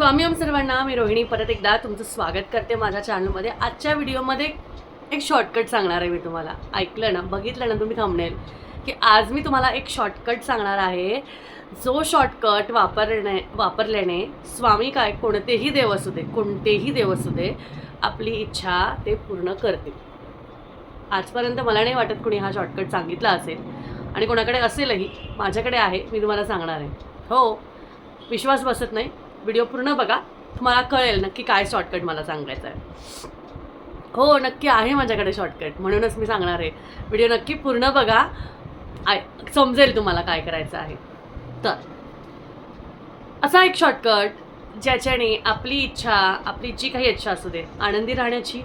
स्वामी ओम सर्वांना मी रोहिणी. परत एकदा तुमचं स्वागत करते माझ्या चॅनलमध्ये आजच्या व्हिडिओमध्ये एक शॉर्टकट सांगणार आहे मी तुम्हाला. ऐकलं ना? बघितलं ना तुम्ही थांबणेल की आज मी तुम्हाला एक शॉर्टकट सांगणार आहे. जो शॉर्टकट वापरणे वापरल्याने स्वामी काय कोणतेही देव असू दे कोणतेही देव असू दे आपली इच्छा ते पूर्ण करतील. आजपर्यंत मला नाही वाटत कोणी हा शॉर्टकट सांगितला असेल. आणि कोणाकडे असेलही माझ्याकडे आहे मी तुम्हाला सांगणार आहे. हो विश्वास बसत नाही. व्हिडिओ पूर्ण बघा. तुम्हाला कळेल नक्की काय शॉर्टकट मला सांगायचं आहे. हो नक्की आहे माझ्याकडे शॉर्टकट म्हणूनच मी सांगणार आहे. व्हिडिओ नक्की पूर्ण बघा. आय समजेल तुम्हाला काय करायचं आहे. तर असा एक शॉर्टकट ज्याच्याने आपली इच्छा आपली जी काही इच्छा असू दे आनंदी राहण्याची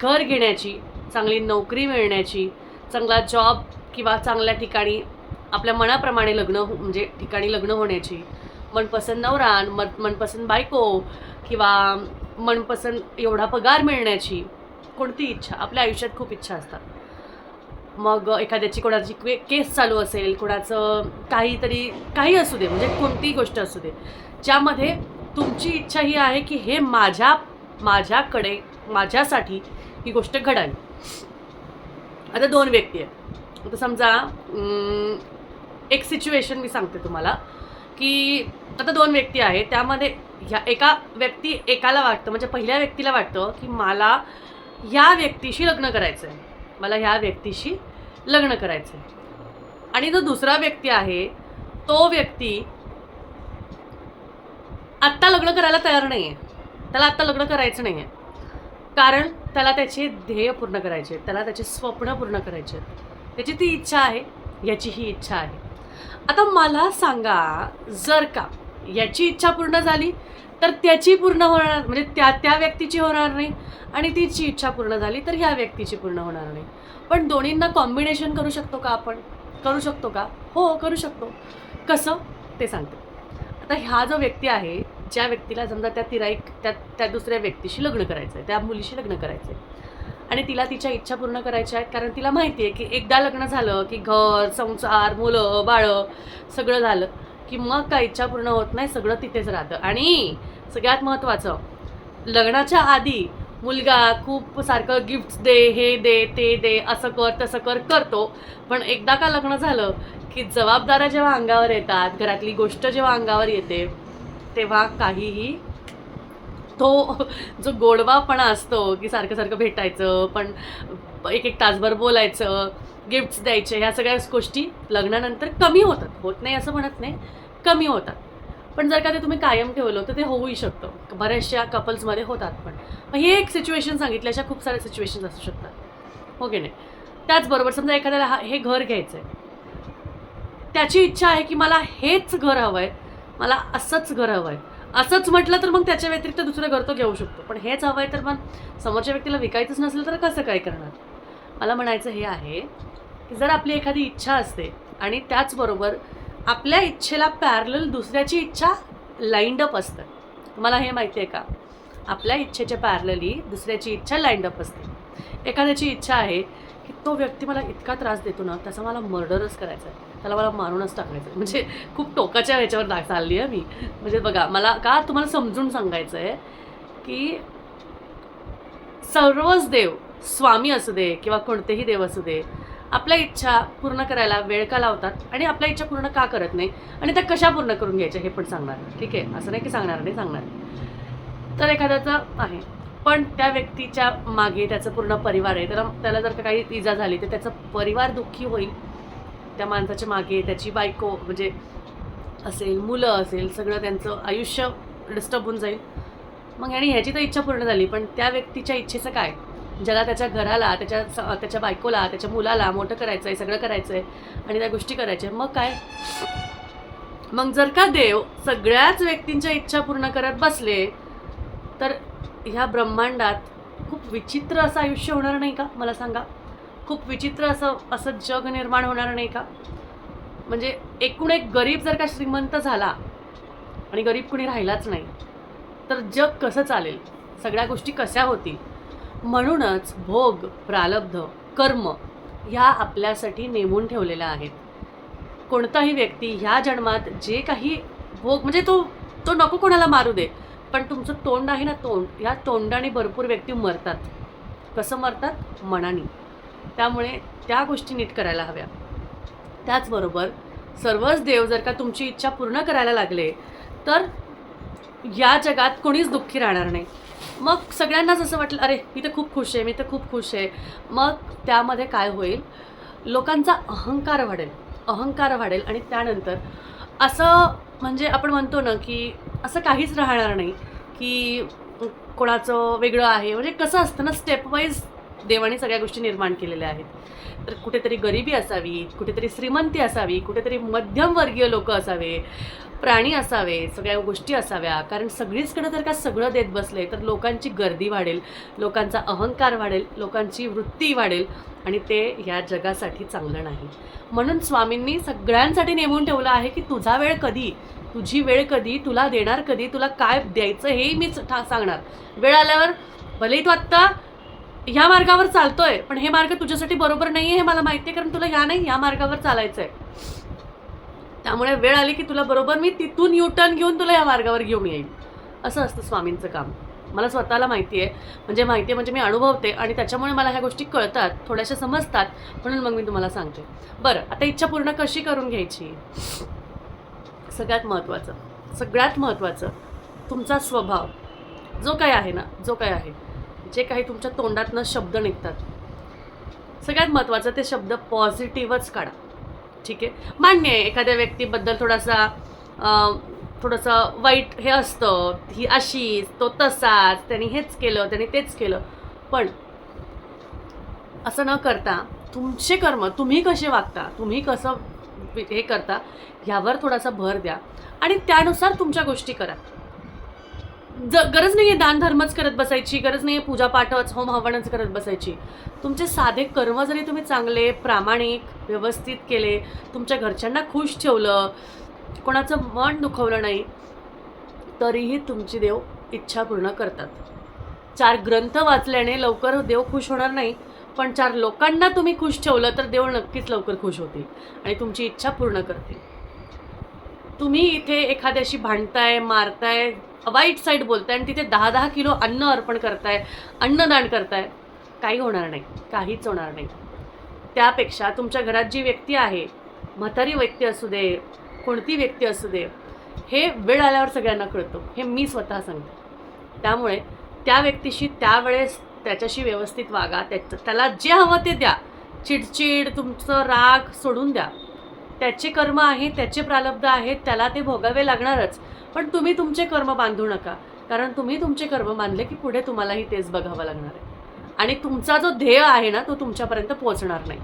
घर घेण्याची चांगली नोकरी मिळण्याची चांगला जॉब किंवा चांगल्या ठिकाणी आपल्या मनाप्रमाणे लग्न हो- म्हणजे ठिकाणी लग्न होण्याची मनपसंत नवरा मन मनपसंत बायको किंवा मनपसंत एवढा पगार मिळण्याची कोणती इच्छा? आपल्या आयुष्यात खूप इच्छा असतात. मग एखाद्याची कोणाची के केस चालू असेल कोणाचं काहीतरी काही असू दे म्हणजे कोणतीही गोष्ट असू दे ज्यामध्ये तुमची इच्छा ही आहे की हे माझ्या माझ्याकडे माझ्यासाठी ही गोष्ट घडावी. आता दोन व्यक्ती आहेत. आता समजा एक सिच्युएशन मी सांगते तुम्हाला. की आता दोन व्यक्ती आहेत त्यामध्ये ह्या एका व्यक्ती एकाला वाटतं म्हणजे पहिल्या व्यक्तीला वाटतं की मला ह्या व्यक्तीशी लग्न करायचं आहे मला ह्या व्यक्तीशी लग्न करायचं आहे आणि जो दुसरा व्यक्ती आहे तो व्यक्ती आत्ता लग्न करायला तयार नाही आहे त्याला आत्ता लग्न करायचं नाही आहे कारण त्याला त्याचे ध्येय पूर्ण करायचे आहेत त्याला त्याचे स्वप्न पूर्ण करायचे आहेत. त्याची ती इच्छा आहे याची ही इच्छा आहे. आता मला सांगा जर का याची इच्छा पूर्ण झाली तर त्याची पूर्ण होणार म्हणजे त्या त्या व्यक्तीची होणार नाही आणि तिची इच्छा पूर्ण झाली तर ह्या व्यक्तीची पूर्ण होणार नाही. पण दोन्हींना कॉम्बिनेशन करू शकतो का आपण? करू शकतो का? हो करू शकतो. कसं? ते सांगते. आता हा जो व्यक्ती आहे ज्या व्यक्तीला समजा त्या तिराईक त्या त्या दुसऱ्या व्यक्तीशी लग्न करायचं आहे त्या मुलीशी लग्न करायचं आहे आणि तिला तिच्या इच्छा पूर्ण करायच्या आहेत. कारण तिला माहिती आहे की एकदा लग्न झालं की घर संसार मुलं बाळं सगळं झालं की मग काय इच्छा पूर्ण होत नाही सगळं तिथेच राहतं. आणि सगळ्यात महत्त्वाचं लग्नाच्या आधी मुलगा खूप सारखं गिफ्ट्स दे हे दे ते दे असं कर तसं कर करतो. पण एकदा का लग्न झालं की जबाबदाऱ्या जेव्हा अंगावर येतात घरातली गोष्ट जेव्हा अंगावर येते तेव्हा काहीही तो जो गोडवापणा असतो की सारखं सारखं भेटायचं पण एक एक तासभर बोलायचं गिफ्ट्स द्यायचे ह्या सगळ्या गोष्टी लग्नानंतर कमी होतात. होत नाही असं म्हणत नाही कमी होतात. पण जर का ते तुम्ही कायम ठेवलं तर ते होऊही शकतं. बऱ्याचशा कपल्समध्ये होतात पण. मग हे एक सिच्युएशन सांगितल्या अशा खूप साऱ्या सिच्युएशन्स असू शकतात. हो की नाही? त्याचबरोबर समजा एखाद्याला हा हे घर घ्यायचं आहे त्याची इच्छा आहे की मला हेच घर हवं आहे मला असंच घर हवं आहे असंच म्हटलं तर मग त्याच्या व्यतिरिक्त दुसरं घर तो घेऊ शकतो. पण हेच हवं आहे तर मग समोरच्या व्यक्तीला विकायचंच नसेल तर कसं काय करणार? मला म्हणायचं हे आहे की जर आपली एखादी इच्छा असते आणि त्याचबरोबर आपल्या इच्छेला पॅरल दुसऱ्याची इच्छा लाईंड अप असतं. तुम्हाला हे माहिती आहे का? आपल्या इच्छेच्या पॅरलली दुसऱ्याची इच्छा लाईंड अप असते. एखाद्याची इच्छा आहे की तो व्यक्ती मला इतका त्रास देतो ना त्याचा मला मर्डरच करायचा आहे. त्याला मला मारूनच टाकायचं आहे. म्हणजे खूप टोकाच्या ह्याच्यावर दा चालली आहे मी. म्हणजे बघा मला का तुम्हाला समजून सांगायचं आहे की सर्वच देव स्वामी असू दे किंवा कोणतेही देव असू दे आपल्या इच्छा पूर्ण करायला वेळ का लावतात आणि आपल्या इच्छा पूर्ण का करत नाही आणि त्या कशा पूर्ण करून घ्यायच्या हे पण सांगणार. ठीक आहे? असं नाही की सांगणार नाही सांगणार. तर एखाद्याचं आहे. पण त्या व्यक्तीच्या मागे त्याचं पूर्ण परिवार आहे. त्याला त्याला जर का काही इजा झाली तर त्याचं परिवार दुःखी होईल. त्या माणसाच्या मागे त्याची बायको म्हणजे असेल मुलं असेल सगळं त्यांचं आयुष्य डिस्टर्ब होऊन जाईल. मग आणि ह्याची तर इच्छा पूर्ण झाली पण त्या व्यक्तीच्या इच्छेचं काय? ज्याला त्याच्या घराला त्याच्या स- त्याच्या बायकोला त्याच्या मुलाला मोठं करायचं आहे सगळं करायचं आहे आणि त्या गोष्टी करायच्या मग काय? मग जर का देव सगळ्याच व्यक्तींच्या इच्छा पूर्ण करत बसले तर ह्या ब्रह्मांडात खूप विचित्र असं आयुष्य होणार नाही का? मला सांगा. खूप विचित्र असं असं जग निर्माण होणार नाही का? म्हणजे एकूण एक गरीब जर का श्रीमंत झाला आणि गरीब कुणी राहिलाच नाही तर जग कसं चालेल? सगळ्या गोष्टी कशा होतील? म्हणूनच भोग प्रालब्ध कर्म ह्या आपल्यासाठी नेमून ठेवलेल्या आहेत. कोणताही व्यक्ती ह्या जन्मात जे काही भोग म्हणजे तो तो नको कोणाला मारू दे. पण तुमचं तोंड आहे ना तोंड ह्या तोंडाने भरपूर व्यक्ती मरतात. कसं मरतात? मनाने. त्यामुळे त्या गोष्टी नीट करायला हव्या. त्याचबरोबर सर्वच देव जर का तुमची इच्छा पूर्ण करायला लागले तर या जगात कोणीच दुःखी राहणार नाही. मग सगळ्यांनाच असं वाटलं अरे मी तर खूप खुश आहे मी तर खूप खुश आहे. मग त्यामध्ये काय होईल? लोकांचा अहंकार वाढेल. अहंकार वाढेल आणि त्यानंतर असं म्हणजे आपण म्हणतो ना की असं काहीच राहणार नाही की कोणाचं वेगळं आहे. म्हणजे कसं असतं ना स्टेप वाईज देवाने सगळ्या गोष्टी निर्माण केलेल्या आहेत. तर कुठेतरी गरिबी असावी कुठेतरी श्रीमंती असावी कुठेतरी मध्यमवर्गीय लोक असावे प्राणी असावे सगळ्या गोष्टी असाव्या. कारण सगळीचकडे जर का सगळं देत बसले तर लोकांची गर्दी वाढेल लोकांचा अहंकार वाढेल लोकांची वृत्ती वाढेल आणि ते या जगासाठी चांगलं नाही. म्हणून स्वामींनी सगळ्यांसाठी नेमून ठेवलं आहे की तुझा वेळ कधी? तुझी वेळ कधी तुला देणार कधी तुला काय द्यायचं हेही मीच ठा सांगणार. वेळ आल्यावर भलेही तू आत्ता ह्या मार्गावर चालतोय पण हे मार्ग तुझ्यासाठी बरोबर नाही आहे हे मला माहिती आहे कारण तुला ह्या नाही ह्या मार्गावर चालायचं आहे त्यामुळे वेळ आली की तुला बरोबर मी तिथून यू टर्न घेऊन तुला या मार्गावर घेऊन येईल असं असतं स्वामींचं काम. मला स्वतःला माहिती आहे म्हणजे माहिती आहे म्हणजे मी अनुभवते आणि त्याच्यामुळे मला ह्या गोष्टी कळतात थोड्याशा समजतात म्हणून मग मी तुम्हाला सांगते. बरं आता इच्छा पूर्ण कशी करून घ्यायची? सगळ्यात महत्त्वाचं सगळ्यात महत्त्वाचं तुमचा स्वभाव जो काय आहे ना जो काय आहे जे काही तुमच्या तोंडातनं शब्द निघतात सगळ्यात महत्त्वाचं ते शब्द पॉझिटिव्हच काढा. ठीक आहे? मान्य आहे एखाद्या व्यक्तीबद्दल थोडासा थोडंसं वाईट हे असतं ही अशीच तो तसाच त्यांनी हेच केलं त्यांनी तेच केलं. पण असं न करता तुमचे कर्म तुम्ही कसे वागता तुम्ही कसं हे करता ह्यावर थोडासा भर द्या आणि त्यानुसार तुमच्या गोष्टी करा. ज गरज नाही आहे दानधर्मच करत बसायची गरज नाही आहे पूजापाठच होम हवनच करत बसायची. तुमचे साधे कर्म जरी तुम्ही चांगले प्रामाणिक व्यवस्थित केले तुमच्या घरच्यांना खुश ठेवलं कोणाचं मन दुखवलं नाही तरीही तुमची देव इच्छा पूर्ण करतात. चार ग्रंथ वाचल्याने लवकर देव खुश होणार नाही पण चार लोकांना तुम्ही खुश ठेवलं तर देव नक्कीच लवकर खुश होतील आणि तुमची इच्छा पूर्ण करतील. तुम्ही इथे एखाद्याशी भांडताय मारताय वाईट साईड बोलताय आणि तिथे दहा दहा किलो अन्न अर्पण करताय अन्नदान करताय काही होणार नाही काहीच होणार नाही. त्यापेक्षा तुमच्या घरात जी व्यक्ती आहे म्हातारी व्यक्ती असू दे कोणती व्यक्ती असू दे हे वेळ आल्यावर सगळ्यांना कळतो हे मी स्वतः सांगते. त्यामुळे त्या व्यक्तीशी त्यावेळेस त्याच्याशी व्यवस्थित वागा. त्याचं त्याला जे हवं ते द्या. चिडचिड तुमचं राग सोडून द्या. त्याचे कर्म आहे त्याचे प्रालब्ध आहेत त्याला ते भोगावे लागणारच. पण तुम्ही तुमचे कर्म बांधू नका. कारण तुम्ही तुमचे कर्म बांधले की पुढे तुम्हालाही तेच बघावं लागणार आहे. आणि तुमचा जो ध्येय आहे ना तो तुमच्यापर्यंत पोहोचणार नाही.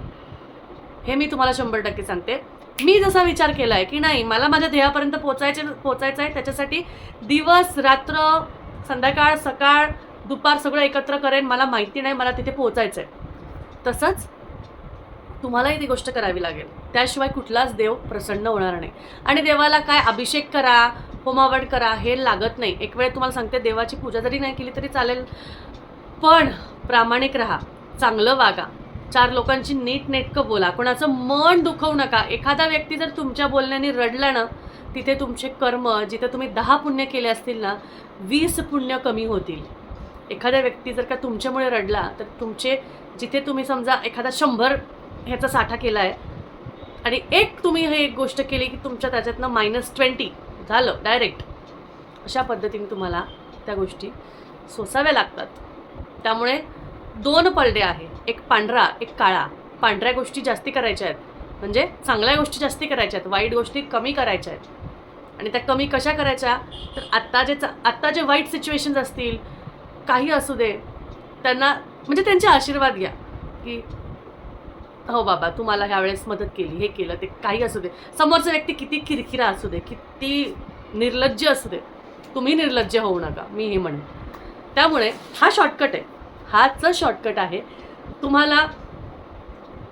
हे मी तुम्हाला शंभर टक्के सांगते. मी जसा विचार केला आहे की नाही मला माझ्या ध्येयापर्यंत पोचायचे पोचायचं आहे त्याच्यासाठी दिवस रात्र संध्याकाळ सकाळ दुपार सगळं एकत्र करेन मला माहिती नाही मला तिथे पोहोचायचं आहे तसंच तुम्हालाही ती गोष्ट करावी लागेल. त्याशिवाय कुठलाच देव प्रसन्न होणार नाही. आणि देवाला काय अभिषेक करा होमावड करा हे लागत नाही. एक वेळ तुम्हाला सांगते देवाची पूजा जरी नाही केली तरी चालेल. पण प्रामाणिक राहा चांगलं वागा. चार लोकांची नीट नेटकं बोला. कोणाचं मन दुखवू नका. एखादा व्यक्ती जर तुमच्या बोलण्याने रडला ना तिथे तुमचे कर्म जिथे तुम्ही दहा पुण्य केले असतील ना वीस पुण्य कमी होतील. एखाद्या व्यक्ती जर का तुमच्यामुळे रडला तर तुमचे जिथे तुम्ही समजा एखादा शंभर ह्याचा साठा केला आहे आणि एक तुम्ही हे एक गोष्ट केली की तुमच्या त्याच्यातनं मायनस ट्वेंटी झालं डायरेक्ट अशा पद्धतीने तुम्हाला त्या गोष्टी सोसाव्या लागतात. त्यामुळे दोन पलडे आहे एक पांढरा एक काळा. पांढऱ्या गोष्टी जास्ती करायच्या आहेत. म्हणजे चांगल्या गोष्टी जास्ती करायच्या आहेत. वाईट गोष्टी कमी करायच्या आहेत. आणि त्या कमी कशा करायच्या? तर आत्ता जे आत्ता जे वाईट सिच्युएशन्स असतील काही असू दे त्यांना म्हणजे त्यांचे आशीर्वाद घ्या. की हो बाबा तू मला ह्यावेळेस मदत केली हे केलं ते काही असू दे. समोरचा व्यक्ती किती खिरखिरा असू दे किती निर्लज्ज असू दे. तुम्ही निर्लज्ज होऊ नका मी हे म्हणेन. त्यामुळे हा शॉर्टकट आहे. हाच शॉर्टकट आहे. तुम्हाला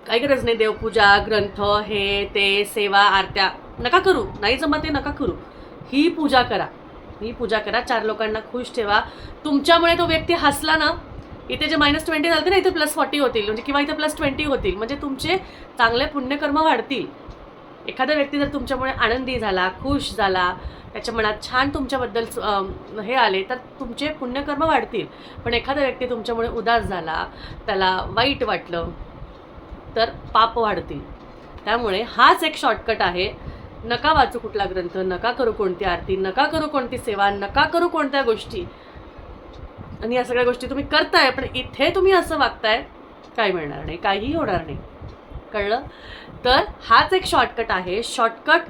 काही गरज नाही देवपूजा ग्रंथ हे ते सेवा आरत्या. नका करू. नाही जमा ते नका करू. ही पूजा करा. ही पूजा करा. चार लोकांना खुश ठेवा. तुमच्यामुळे तो व्यक्ती हसला ना इथे जे मायनस ट्वेंटी झालते ना इथे प्लस फॉर्टी होतील. म्हणजे किंवा इथे प्लस ट्वेंटी होतील. म्हणजे तुमचे चांगले पुण्यकर्म वाढतील. एखादा व्यक्ती जर तुमच्यामुळे आनंदी झाला खुश झाला त्याच्या मनात छान तुमच्याबद्दल हे आले तर तुमचे पुण्यकर्म वाढतील. पण एखादा व्यक्ती तुमच्यामुळे उदास झाला त्याला वाईट वाटलं तर पाप वाढतील. त्यामुळे हाच एक शॉर्टकट आहे. नका वाचू कुठला ग्रंथ नका करू कोणती आरती नका करू कोणती सेवा नका करू कोणत्या गोष्टी. आणि या सगळ्या गोष्टी तुम्ही करताय पण इथे तुम्ही असं वागताय काय मिळणार नाही काहीही होणार नाही. कळलं? तर हाच एक शॉर्टकट आहे. शॉर्टकट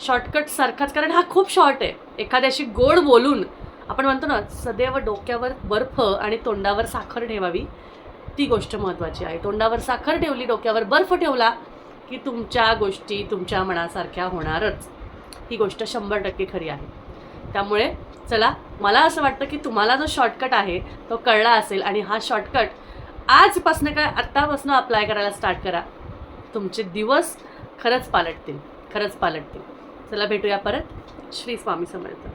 शॉर्टकट सारखाच कारण हा खूप शॉर्ट आहे. एखाद्याशी गोड बोलून आपण म्हणतो ना सदैव डोक्यावर बर्फ आणि तोंडावर साखर ठेवावी ती गोष्ट महत्त्वाची आहे. तोंडावर साखर ठेवली डोक्यावर बर्फ ठेवला की तुमच्या गोष्टी तुमच्या मनासारख्या होणारच. ही गोष्ट शंभर टक्के खरी आहे. त्यामुळे चला मला असं वाटतं की तुम्हाला जो शॉर्टकट आहे तो कळला असेल आणि हा शॉर्टकट आजपासनं काय आत्तापासून अप्लाय करायला स्टार्ट करा. तुमचे दिवस खरंच पालटतील खरंच पालटतील. चला भेटूया परत. श्री स्वामी समर्थ.